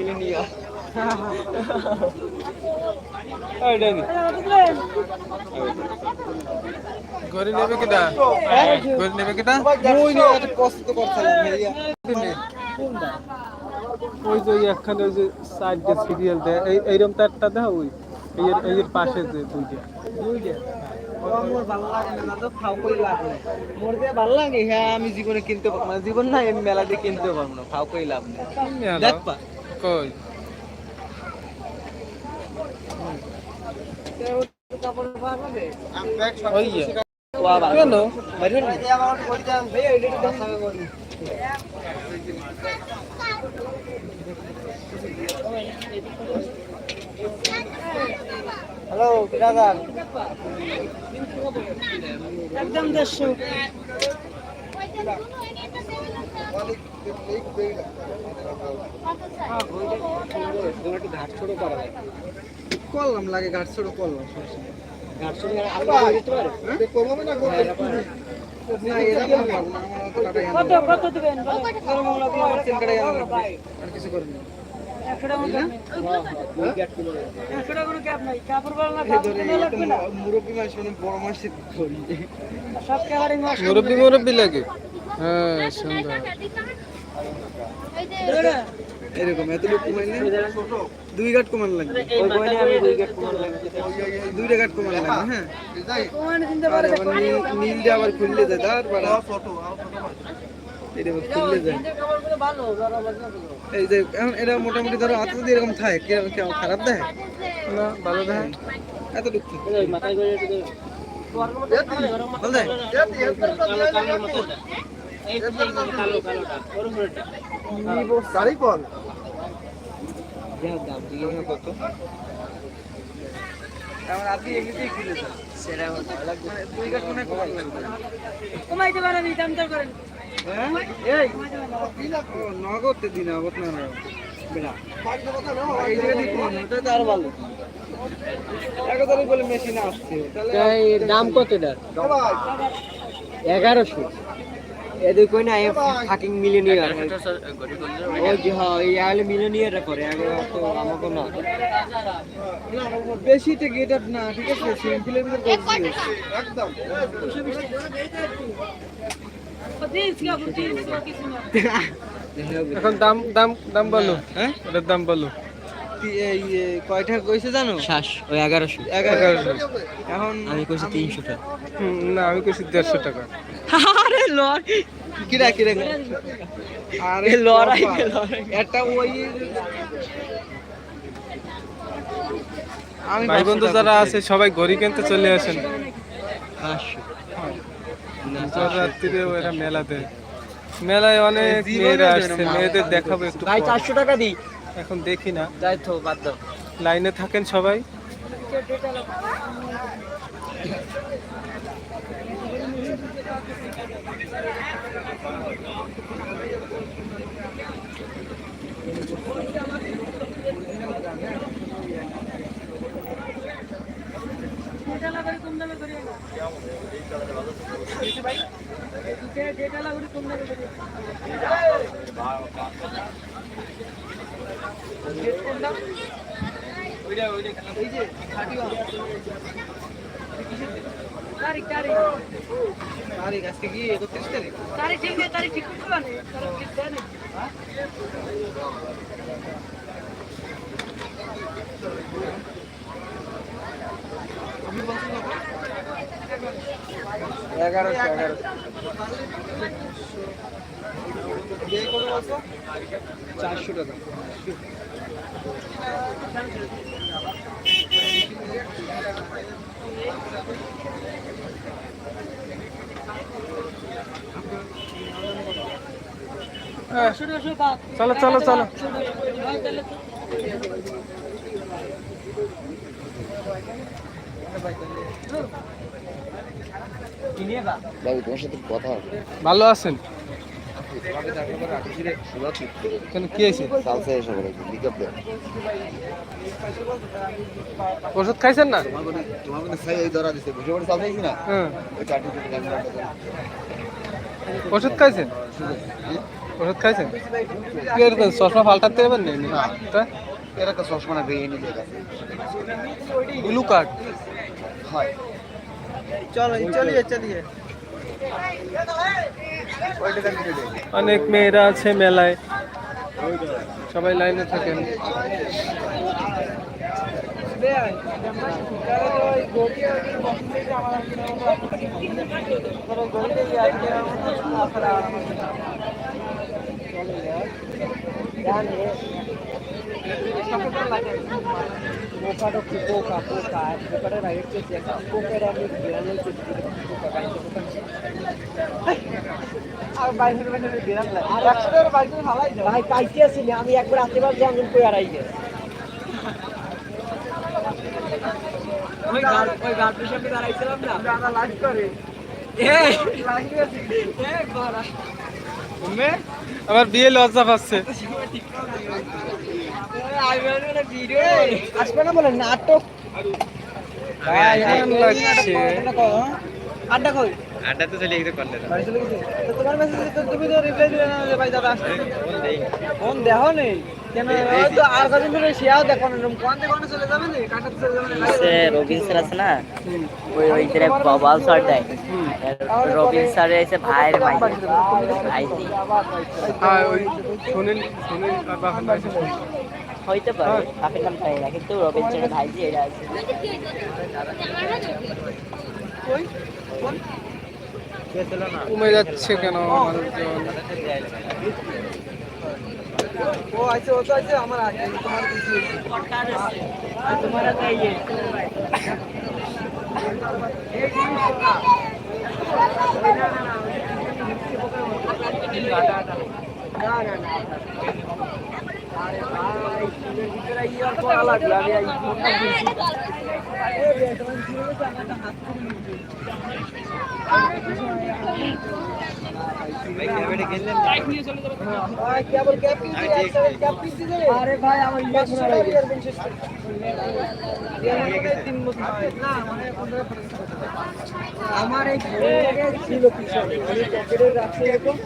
Millennia গরি নেবে কিটা? গরি নেবে কিটা? ওই নিয়ে এত কষ্ট করছিলাম ভাইয়া। ওই যে একখানে ওই যে সাইডে সিরিয়াল দেয় এই এইরকম তারটা দাও ওই এই এর- এই এর পাশে যে দুইটা। আমার ভালো লাগে না তো খাও লাভ নেই মোর যে ভালো লাগে হ্যাঁ আমি জীবনে কিনতে পারব না। জীবন না আমি মেলাতে কিনতে পারব না খাও কই লাভ নেই। দেখবা কই। কেন? হ্যালো বিরাদার। একদম দেড়শো। করলাম লাগে ঘাট ছোট করলাম ঘাট ছোট না। কত দিবেন মনে হয়। আর কিছু মানে মুরব্বি মুরব্বি লাগে হ্যাঁ সুন্দর। এরকম এতটুকু কমাইলে দুই গাট কমান লাগবে। আমি দুই গাট কমান লাগবে। দুইটা গাট কমান লাগবে হ্যাঁ। আর আবার নীল নীল আবার খুললে যায় তার বাড়া এটা খুললে যায়। এই যে এখন এটা মোটামুটি ধরো হাতে যদি এরকম থাকে কেমন কেমন খারাপ দেয় না ভালো দেয় গাড়ি কত দেন হয় কমাইতে পারেন দাম দর করেন। হ্যাঁ? দিন নগদ না না বেড়া। এই জায়গা দিয়ে কমান ওটা তো আরও ভালো। এগারো আসছে। তাহলে দাম কত এগারোশো। এদের কই না ফাকিং মিলিনিয়ার ওই যে হ্যাঁ এই আইলে মিলিনিয়ার করে আগে তো আমাকে না। না, বেশি তো গেট আপ না ঠিক আছে সিম্পলের ভিতর একদম। এখন দাম দাম দাম বলো। হ্যাঁ এটার দাম বলো। এই কয়টা কইছে জানো? শ্বাস ওই এগারোশো। এগারোশো। এখন আমি কইছি তিনশো টাকা। না আমি কইছি দেড়শো টাকা। আরে কিরা কিরা আরে লড়াই। একটা ওই আমি ভাই বন্ধু যারা আছে সবাই ঘড়ি কিনতে চলে আসেন। রাত্রিরে এরা মেলাতে মেলায় অনেক মেয়েরা আসছে মেয়েদের খাবে। দেখাবো একটু ভাই চারশো টাকা দিই। এখন দেখি না। যাই তো বাদ দাও। লাইনে থাকেন সবাই। তারিখ তারিখ আজকে কি একত্রিশ তারিখ তারিখ ঠিক তারিখ ঠিক করতে পারে এগারোশো এগারোশো চারশো টাকা। চলো চলো চলো। ভাই তাহলে তো- ভালো আছেন? ওষুধ খাইছেন না? হ্যাঁ। ওষুধ খাইছেন? ওষুধ খাইছেন? চশমা পাল্টাতে হবে না তা এরকম চশমা গিয়ে নিয়ে গেছে। ব্লু কার্ড হয়। চলো চলিয়ে চলিয়ে। অনেক মেয়েরা আছে মেলায়। সবাই লাইনে থাকেন। পোকাটা কি পোকা পোকা পোকাটা রাইট চেয়েছি একটা পোকাটা আমি বিড়ালের চেয়েছি পোকা গাইতে পোকা আর বাইরে বাইরে বিরান লাগে একশো বাইরে ভাই কাইতে আসিনি আমি একবার আশেপাশে জানলাম কই আর আইগে ওই গার্ড ওই গার্ডের সামনে দাঁড়াইছিলাম না দাদা করে এ বড়া আবার বিয়ে লজ্জা পাচ্ছে। আসবে না বলে নাটক। লাগছে? আড্ডা কই? আড্ডা তো চলে গেছে করলে বাড়ি চলে গেছে? তো তোমার মেসেজ তো তুমি তো রিপ্লাই দিলে না যে ভাই দাদা আসছে ফোন দেখো নেই। না কোন দেখো চলে যাবে না কাটাতে চলে যাবে? না সে রবিন স্যার আছে না? ওই ওই যে স্যার দেয়। রবিন স্যার এসে ভাইয়ের ভাই হ্যাঁ ভাই হইতে পারে নাম তাই না কিন্তু রবিন স্যারের ভাইজি এটা আছে। কমে যাচ্ছে কেন? মানুষজন ও আইছে ও তো আইছে আমার আগে তোমার কিছু তোমার না না না আরে ভাই চুলের ভিতরে ইয়ার করা লাগল আমি এই ফোনটা দিয়েছি এ রে তোমার কি হয়েছে আমারটা হাত করে নিয়েছে আরে ভাই আমার আমার এই ছিল পিছনে আমি পকেটে এরকম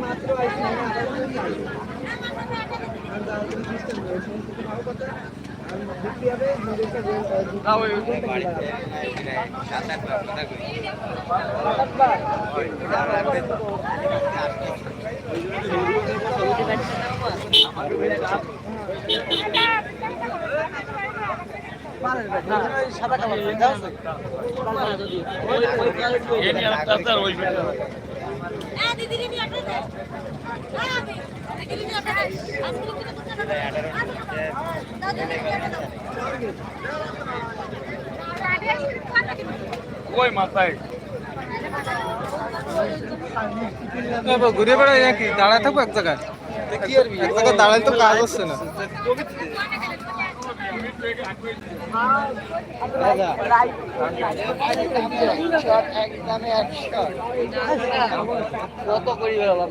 মাত্র সাদা কালার হ্যাঁ দিদি। দে এবার ঘুরে বেড়াই নাকি? দাঁড়ায় থাকব এক জায়গায়? এক জায়গায় দাঁড়ায় তো কাজ হচ্ছে না। কত করি বেরোলাম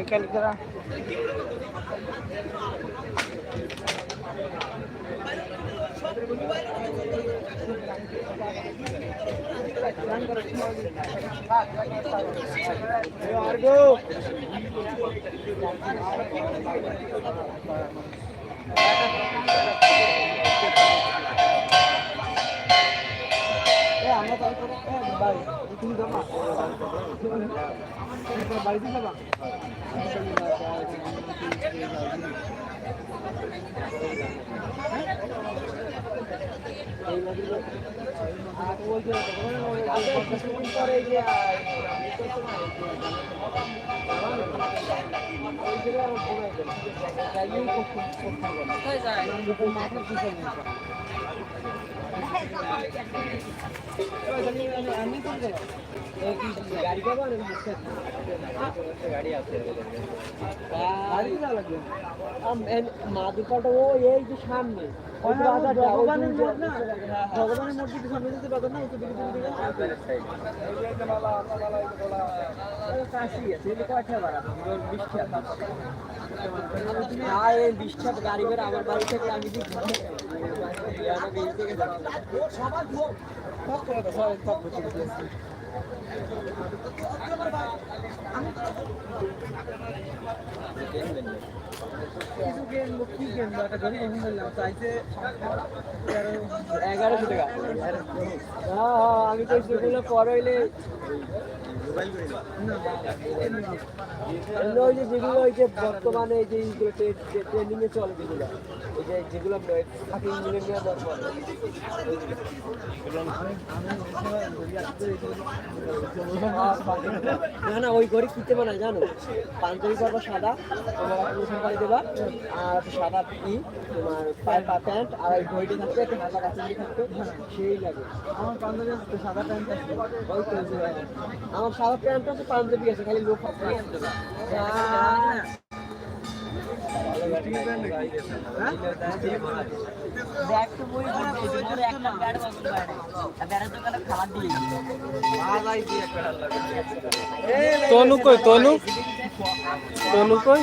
বুঝছ আমরা তারপরে ভাই গাড়ি পাবো না গাড়ি আছে মাদুকাটা ও এই যে সামনে। বাজারটা, ভগবানের মসজিদ সামনে যেতে পারবেন না ওই তো দিকে দিকে দিকে কাশি আছে এটা কয়টা ভাড়া বিশ টাকা না এই বিশ টাকা গাড়ি করে আমার বাড়ি থেকে আমি এগারোশো টাকা আমি তো সেগুলো পর হইলে ওই যে যেগুলো ওই যে বর্তমানে যে ট্রেন্ডিং এ চলে যেগুলো ওই যে যেগুলো থাকি ইঞ্জিনিয়ার দরকার না না ওই ঘড়ি কিনতে পারে জানো? পাঞ্জাবি পরবা সাদা তোমার দেবা আর সাদা ই তোমার পায়ে পা প্যান্ট আর ওই ঘড়িটা থাকবে একটা হালকা কাছে থাকবে সেই লাগে। আমার পাঞ্জাবি সাদা প্যান্ট আমার সাদা প্যান্টটা তো পাঞ্জাবি আছে খালি লোক তনু কই তনু? তনু কই?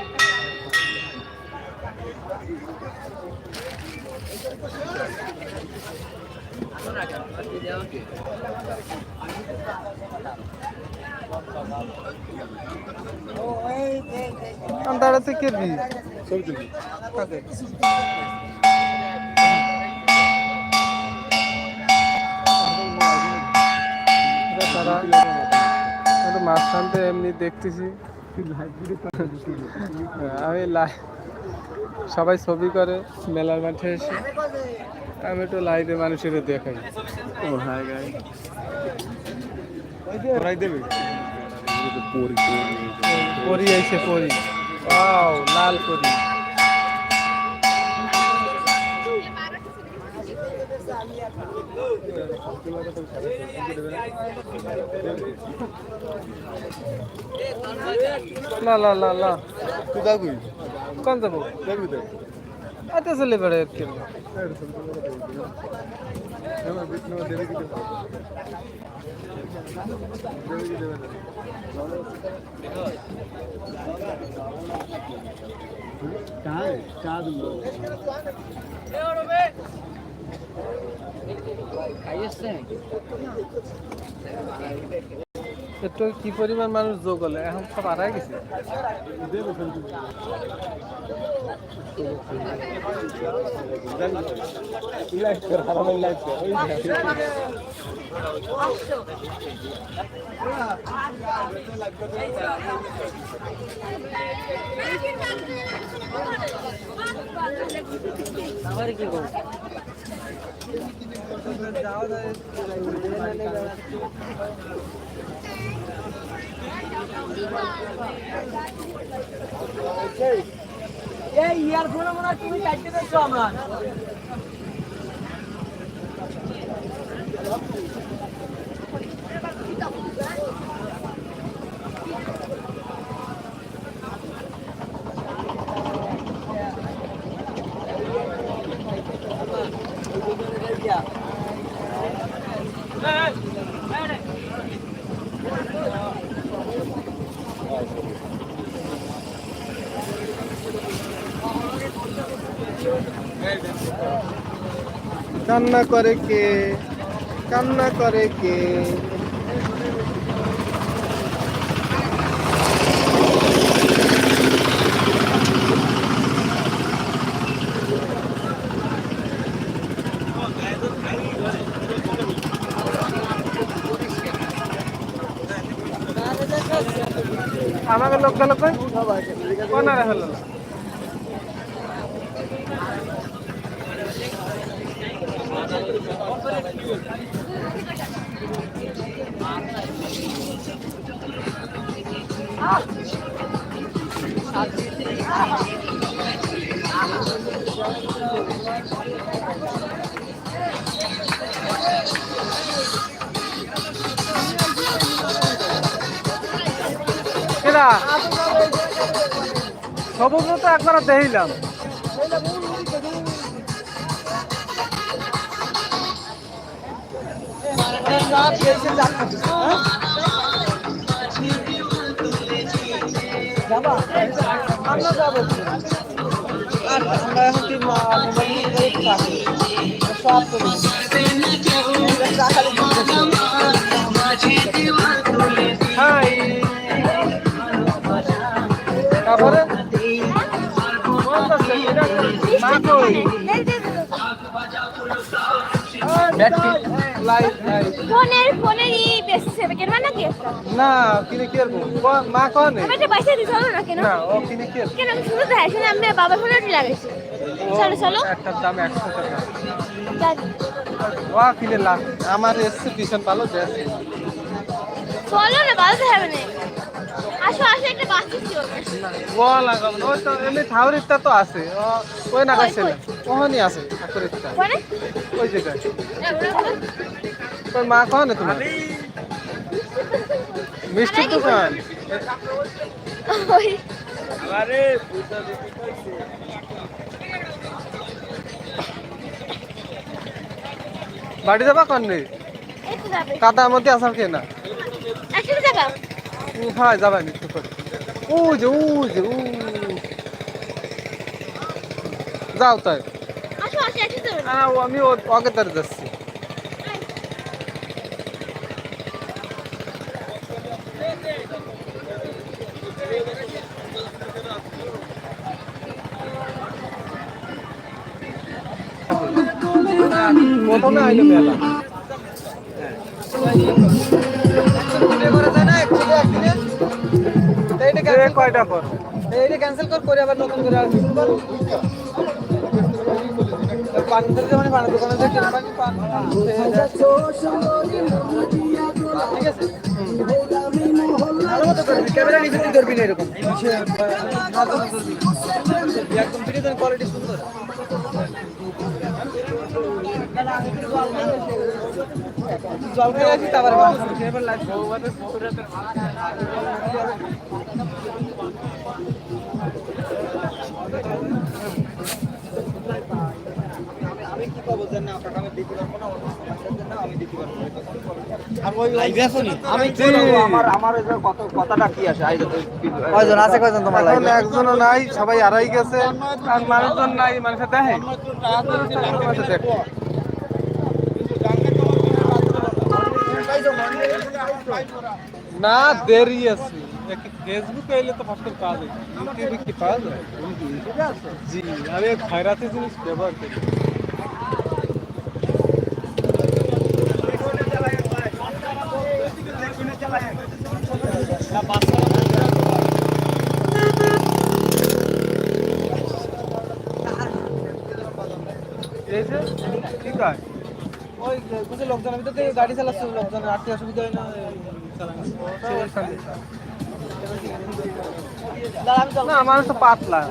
দাঁড়াতে কে দি ছবি মাঝখানতে এমনি দেখতেছি। আমি লাই সবাই ছবি করে মেলার মাঠে এসে। আমি একটু লাইটে মানুষের দেখাই। ও হাই গাই পরি এসে পরি। লাল পরি। লা লা লা লা। তুই যাবি কোন যাব যাবি তো। আচ্ছা চলে বেড়ে একটু। একটু কি পরিমাণ মানুষ যোগ হলে এখন সব আড়াই গেছে এই ইয়ারফোন মনে হয় তুমি চাইতে পেয়েছ আমরা। কান্না করে কে? কান্না করে কে? আমাকে লোক গেল কই কোনারে কেনা সমুদ্র তো একবার দেখিলাম। আমরা আমরা এখন তারপরে? মা কই লাইট নাই ফোনের ফোনের ই বেশি কেন নাকি না কিনে কি করব ক- মা কনে আমি একটা পয়সা দিতে না কেন? না ও কিনে কি করব? কেন আমি শুধু দেখাই শুনে আমি বাবার ফোনে লাগাইছি। চলো চলো। একটার দাম একশো টাকা। যাক, কিনে লাভ আমার এসছে ভীষণ ভালো দেশ চলো না বাজাতে হবে না। আসো আসো একটা বাস ও। ওই তো এমনি ঠাউরিরটা তো আছে। ও ওই না কাছে না। ওখানে আছে ঠাকুরিরটা ফোনে ওই জায়গায় তোর মা কনে তোমার? মিষ্টির দোকান ওই। বাড়ি যাবা কন রে? একটু যাবে। কাদার মধ্যে আসার কে না? একসাথে যাবা? হ্যাঁ একটু করে। উ যে উ যে উ যাও তাই। আসো আসো একসাথে যাবে আ, ও, আমি ওকে তার যাচ্ছি। প্রথমে আইলো মেলা। এ কয়টা পর এইটা ক্যান্সেল কর করে আবার নতুন করে আসবি পানি ধরে মানে পানি দোকানে যে কিনে পানি পান ঠিক আছে? ভালো মতো করবি ক্যামেরা নিচে করবি না এরকম। একদম ফিরে কোয়ালিটি সুন্দর। জল খেয়ে আসি তারপরে আমি কি আমার কত কথাটা কি আছে? আই কয়জন? আছে কয়জন তোমার এখন একজনও নাই সবাই আড়াই গেছে। আর মানুষজন নাই মানুষের দেখে। না দেরি আছে। ফেসবুক এলে তো ফাস্ট পাওয়া যায়। ইউটিউবে কি পাওয়া যায়? জি আমি খয়রাতি জিনিস ব্যবহার করি এই যে ঠিক আছে ওই কিছু লোকজন আমি তো দেখি গাড়ি চালাচ্ছি, লোকজনের আর্থিক অসুবিধা হয় না না আমার তো পাতলা।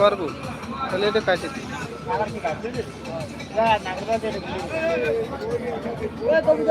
করব। তাহলে এটা কাটে দিই। কবি